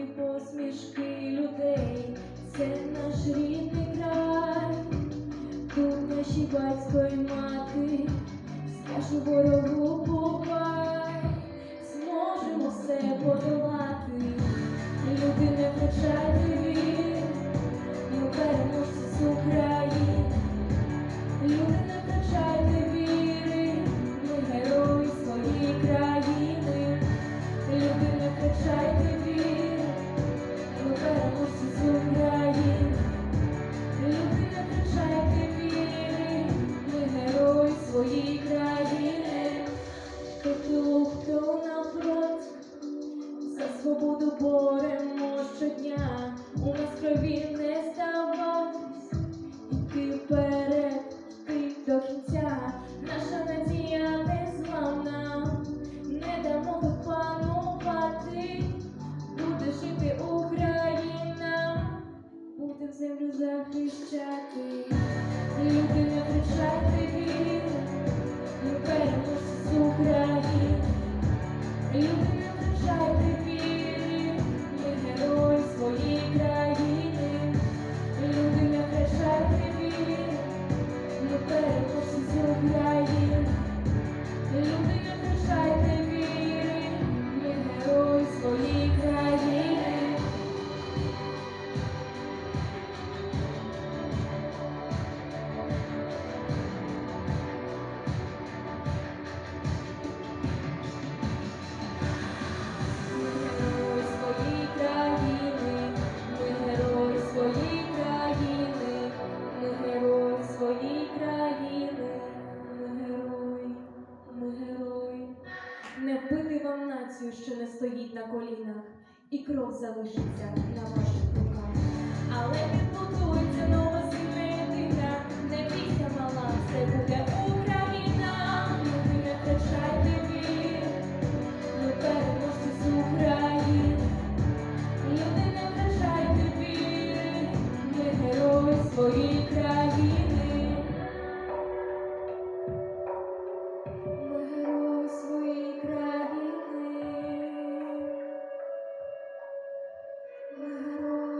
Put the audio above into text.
і посмішки людей, це наш рідний край, тут наші батько і мати, скажу ворогу побай. shall be. націю, що не стоїть на колінах, і кров залишиться на ваших руках. Але підбудується новосильна єдина, не бійся, мала, все буде Україна, ну, люди не втрачайте вір, ми переможці з України, люди не втрачайте вір, ми герої своїх країн. Lord.